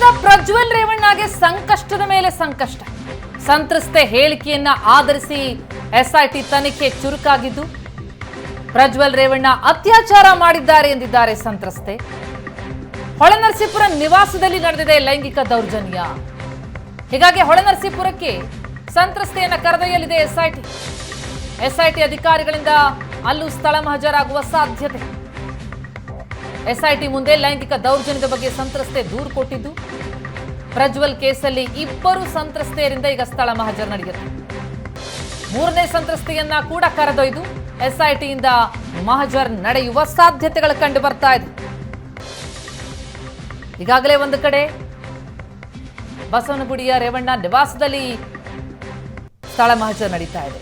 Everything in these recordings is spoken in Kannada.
ಪ್ರಜ್ವಲ್ ರೇವಣ್ಣಗೆ ಸಂಕಷ್ಟದ ಮೇಲೆ ಸಂಕಷ್ಟ. ಸಂತ್ರಸ್ತೆ ಹೇಳಿಕೆಯನ್ನ ಆಧರಿಸಿ ಎಸ್ಐಟಿ ತನಿಖೆ ಚುರುಕಾಗಿದ್ದು, ಪ್ರಜ್ವಲ್ ರೇವಣ್ಣ ಅತ್ಯಾಚಾರ ಮಾಡಿದ್ದಾರೆ ಎಂದಿದ್ದಾರೆ ಸಂತ್ರಸ್ತೆ. ಹೊಳೆನರಸೀಪುರ ನಿವಾಸದಲ್ಲಿ ನಡೆದಿದೆ ಲೈಂಗಿಕ ದೌರ್ಜನ್ಯ. ಹೀಗಾಗಿ ಹೊಳೆನರಸೀಪುರಕ್ಕೆ ಸಂತ್ರಸ್ತೆಯನ್ನ ಕರೆದೊಯ್ಯಲಿದೆ ಎಸ್ಐಟಿ ಎಸ್ಐಟಿ ಅಧಿಕಾರಿಗಳಿಂದ ಅಲ್ಲೂ ಸ್ಥಳ ಹಾಜರಾಗುವ ಸಾಧ್ಯತೆ. ಎಸ್ಐಟಿ ಮುಂದೆ ಲೈಂಗಿಕ ದೌರ್ಜನ್ಯದ ಬಗ್ಗೆ ಸಂತ್ರಸ್ತೆ ದೂರು ಕೊಟ್ಟಿದ್ದು. ಪ್ರಜ್ವಲ್ ಕೇಸಲ್ಲಿ ಇಬ್ಬರು ಸಂತ್ರಸ್ತೆಯರಿಂದ ಈಗ ಸ್ಥಳ ಮಹಜರ್ ನಡೆಯುತ್ತೆ. ಮೂರನೇ ಸಂತ್ರಸ್ತೆಯನ್ನ ಕೂಡ ಕರೆದೊಯ್ದು ಎಸ್ಐಟಿಯಿಂದ ಮಹಜರ್ ನಡೆಯುವ ಸಾಧ್ಯತೆಗಳು ಕಂಡು ಬರ್ತಾ ಇದೆ. ಈಗಾಗಲೇ ಒಂದು ಕಡೆ ಬಸವನಗುಡಿಯ ರೇವಣ್ಣ ನಿವಾಸದಲ್ಲಿ ಸ್ಥಳ ಮಹಜರ್ ನಡೀತಾ ಇದೆ.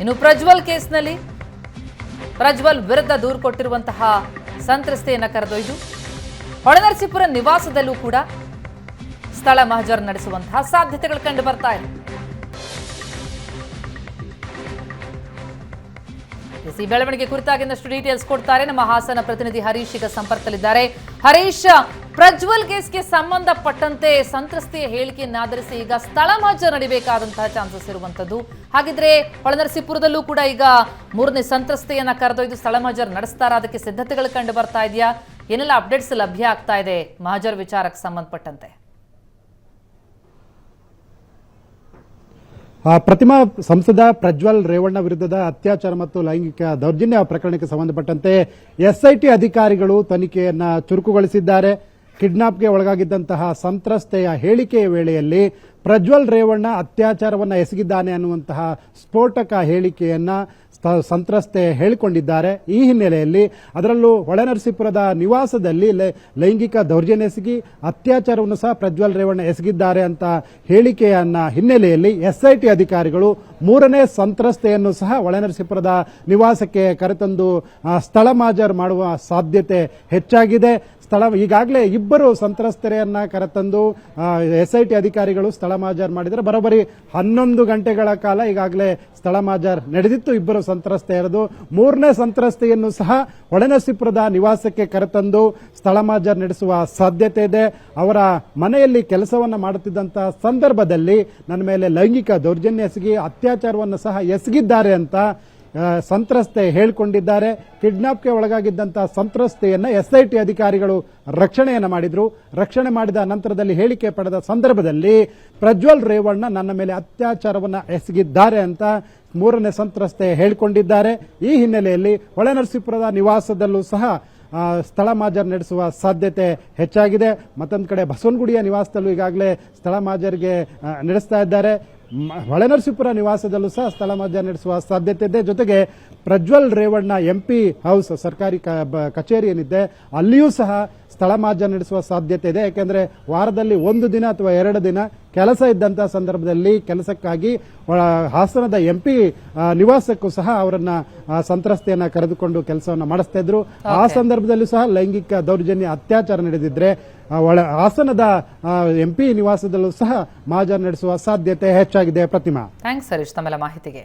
ಇನ್ನು ಪ್ರಜ್ವಲ್ ಕೇಸ್ನಲ್ಲಿ ಪ್ರಜ್ವಲ್ ವಿರುದ್ಧ ದೂರು ಕೊಟ್ಟಿರುವಂತಹ ಸಂತ್ರಸ್ತೆಯನ್ನ ಕರೆದೊಯ್ದು ಹೊಳೆನರಸೀಪುರ ನಿವಾಸದಲ್ಲೂ ಕೂಡ ಸ್ಥಳ ಮಹಜರ್ ನಡೆಸುವಂತಹ ಸಾಧ್ಯತೆಗಳು ಕಂಡು ಬರ್ತಾ ಇದೆ. ಈ ಬೆಳವಣಿಗೆ ಕುರಿತಾಗಿ ಇನ್ನಷ್ಟು ಡೀಟೇಲ್ಸ್ ಕೊಡ್ತಾರೆ. ನಮ್ಮ ಹಾಸನ ಪ್ರತಿನಿಧಿ ಹರೀಶ್ ಈಗ ಸಂಪರ್ಕದಲ್ಲಿದ್ದಾರೆ. ಹರೀಶ್, ಪ್ರಜ್ವಲ್ ಕೇಸ್ಗೆ ಸಂಬಂಧಪಟ್ಟಂತೆ ಸಂತ್ರಸ್ತೆಯ ಹೇಳಿಕೆಯನ್ನಾಧರಿಸಿ ಈಗ ಸ್ಥಳ ಮಾಜರ್ ನಡಿಬೇಕಾದಂತಹ ಚಾನ್ಸಸ್ ಇರುವಂತದ್ದು ಹಾಗಿದ್ರೆ ಹೊಳೆನರಸೀಪುರದಲ್ಲೂ ಕೂಡ ಈಗ ಮೂರನೇ ಸಂತ್ರಸ್ತೆಯನ್ನ ಕರೆದೊಯ್ದು ಸ್ಥಳ ಮಾಜರ್ ನಡೆಸ್ತಾರ? ಅದಕ್ಕೆ ಸಿದ್ಧತೆಗಳು ಕಂಡು ಬರ್ತಾ ಇದೆಯಾ? ಏನೆಲ್ಲ ಅಪ್ಡೇಟ್ಸ್ ಲಭ್ಯ ಆಗ್ತಾ ಇದೆ ಮಹಜರ್ ವಿಚಾರಕ್ಕೆ ಸಂಬಂಧಪಟ್ಟಂತೆ ಆ, ಪ್ರತಿಮಾ ಸಂಸದ ಪ್ರಜ್ವಲ್ ರೇವಣ್ಣ ವಿರುದ್ಧದ ಅತ್ಯಾಚಾರ ಮತ್ತು ಲೈಂಗಿಕ ದೌರ್ಜನ್ಯ ಪ್ರಕರಣಕ್ಕೆ ಸಂಬಂಧಪಟ್ಟಂತೆ ಎಸ್ಐಟಿ ಅಧಿಕಾರಿಗಳು ತನಿಖೆಯನ್ನು ಚುರುಕುಗೊಳಿಸಿದ್ದಾರೆ. ಕಿಡ್ನಾಪ್ಗೆ ಒಳಗಾಗಿದ್ದಂತಹ ಸಂತ್ರಸ್ತೆಯ ಹೇಳಿಕೆಯ ವೇಳೆಯಲ್ಲಿ ಪ್ರಜ್ವಲ್ ರೇವಣ್ಣ ಅತ್ಯಾಚಾರವನ್ನು ಎಸಗಿದ್ದಾನೆ ಅನ್ನುವಂತಹ ಸ್ಫೋಟಕ ಹೇಳಿಕೆಯನ್ನು ಸಂತ್ರಸ್ತೆ ಹೇಳಿಕೊಂಡಿದ್ದಾರೆ. ಈ ಹಿನ್ನೆಲೆಯಲ್ಲಿ ಅದರಲ್ಲೂ ಹೊಳೆನರಸೀಪುರದ ನಿವಾಸದಲ್ಲಿ ಲೈಂಗಿಕ ದೌರ್ಜನ್ಯ ಎಸಗಿ ಅತ್ಯಾಚಾರವನ್ನು ಸಹ ಪ್ರಜ್ವಲ್ ರೇವಣ್ಣ ಎಸಗಿದ್ದಾರೆ ಅಂತ ಹೇಳಿಕೆಯನ್ನ ಹಿನ್ನೆಲೆಯಲ್ಲಿ ಎಸ್ಐಟಿ ಅಧಿಕಾರಿಗಳು ಮೂರನೇ ಸಂತ್ರಸ್ತೆಯನ್ನು ಸಹ ಹೊಳೆನರಸೀಪುರದ ನಿವಾಸಕ್ಕೆ ಕರೆತಂದು ಸ್ಥಳ ಮಾಜರ್ ಮಾಡುವ ಸಾಧ್ಯತೆ ಹೆಚ್ಚಾಗಿದೆ. ಸ್ಥಳ, ಈಗಾಗಲೇ ಇಬ್ಬರು ಸಂತ್ರಸ್ತರೆಯನ್ನ ಕರೆತಂದು ಎಸ್ಐಟಿ ಅಧಿಕಾರಿಗಳು ಸ್ಥಳ ಮಾಜಾರ್ ಮಾಡಿದರೆ ಬರೋಬ್ಬರಿ ಹನ್ನೊಂದು ಗಂಟೆಗಳ ಕಾಲ ಈಗಾಗಲೇ ಸ್ಥಳ ಮಾಜಾರ್ ನಡೆದಿತ್ತು. ಇಬ್ಬರು ಸಂತ್ರಸ್ತೆಯರದು ಮೂರನೇ ಸಂತ್ರಸ್ತೆಯನ್ನು ಸಹ ಹೊಳೆನಸಿಪುರದ ನಿವಾಸಕ್ಕೆ ಕರೆತಂದು ಸ್ಥಳ ಮಾಜಾರ್ ನಡೆಸುವ ಸಾಧ್ಯತೆ ಇದೆ. ಅವರ ಮನೆಯಲ್ಲಿ ಕೆಲಸವನ್ನು ಮಾಡುತ್ತಿದ್ದಂತಹ ಸಂದರ್ಭದಲ್ಲಿ ನನ್ನ ಮೇಲೆ ಲೈಂಗಿಕ ದೌರ್ಜನ್ಯ ಎಸಗಿ, ಅತ್ಯಾಚಾರವನ್ನು ಸಹ ಎಸಗಿದ್ದಾರೆ ಅಂತ ಸಂತ್ರಸ್ತೆ ಹೇಳಿಕೊಂಡಿದ್ದಾರೆ. ಕಿಡ್ನಾಪ್ಗೆ ಒಳಗಾಗಿದ್ದಂತಹ ಸಂತ್ರಸ್ತೆಯನ್ನ ಎಸ್ಐಟಿ ಅಧಿಕಾರಿಗಳು ರಕ್ಷಣೆಯನ್ನು ಮಾಡಿದ್ರು. ರಕ್ಷಣೆ ಮಾಡಿದ ನಂತರದಲ್ಲಿ ಹೇಳಿಕೆ ಪಡೆದ ಸಂದರ್ಭದಲ್ಲಿ ಪ್ರಜ್ವಲ್ ರೇವಣ್ಣ ನನ್ನ ಮೇಲೆ ಅತ್ಯಾಚಾರವನ್ನ ಎಸಗಿದ್ದಾರೆ ಅಂತ ಮೂರನೇ ಸಂತ್ರಸ್ತೆ ಹೇಳಿಕೊಂಡಿದ್ದಾರೆ. ಈ ಹಿನ್ನೆಲೆಯಲ್ಲಿ ಹೊಳೆನರಸೀಪುರದ ನಿವಾಸದಲ್ಲೂ ಸಹ ಸ್ಥಳ ಮಾಜರ್ ನಡೆಸುವ ಸಾಧ್ಯತೆ ಹೆಚ್ಚಾಗಿದೆ. ಮತ್ತೊಂದು ಕಡೆ ಬಸವನಗುಡಿಯ ನಿವಾಸದಲ್ಲೂ ಈಗಾಗಲೇ ಸ್ಥಳ ಮಾಜರ್ಗೆ ನಡೆಸ್ತಾ ಇದ್ದಾರೆ. ಹೊಳೆನರಸೀಪುರ ನಿವಾಸದಲ್ಲೂ ಸಹ ಸ್ಥಳ ಮಧ್ಯ ನಡೆಸುವ ಸಾಧ್ಯತೆ ಇದೆ. ಜೊತೆಗೆ ಪ್ರಜ್ವಲ್ ರೇವಣ್ಣ ಎಂಪಿ ಹೌಸ್ ಸರ್ಕಾರಿ ಕಚೇರಿ ಏನಿದೆ, ಅಲ್ಲಿಯೂ ಸಹ ಸ್ಥಳ ಮಾಜ ನಡೆಸುವ ಸಾಧ್ಯತೆ ಇದೆ. ಯಾಕೆಂದ್ರೆ ವಾರದಲ್ಲಿ ಒಂದು ದಿನ ಅಥವಾ ಎರಡು ದಿನ ಕೆಲಸ ಇದ್ದಂತಹ ಸಂದರ್ಭದಲ್ಲಿ ಕೆಲಸಕ್ಕಾಗಿ ಹಾಸನದ ಎಂಪಿ ನಿವಾಸಕ್ಕೂ ಸಹ ಅವರನ್ನ ಸಂತ್ರಸ್ತೆಯನ್ನ ಕರೆದುಕೊಂಡು ಕೆಲಸವನ್ನ ಮಾಡಿಸ್ತಾ ಇದ್ರು. ಆ ಸಂದರ್ಭದಲ್ಲೂ ಸಹ ಲೈಂಗಿಕ ದೌರ್ಜನ್ಯ ಅತ್ಯಾಚಾರ ನಡೆದಿದ್ರೆ ಒಳ ಹಾಸನದ ಎಂಪಿ ನಿವಾಸದಲ್ಲೂ ಸಹ ಮಾಜರ್ ನಡೆಸುವ ಸಾಧ್ಯತೆ ಹೆಚ್ಚಾಗಿದೆ. ಪ್ರತಿಮಾ. ಥ್ಯಾಂಕ್ಸ್ ಹರೀಶ್ ತಮ್ಮೆಲ್ಲ ಮಾಹಿತಿಗೆ.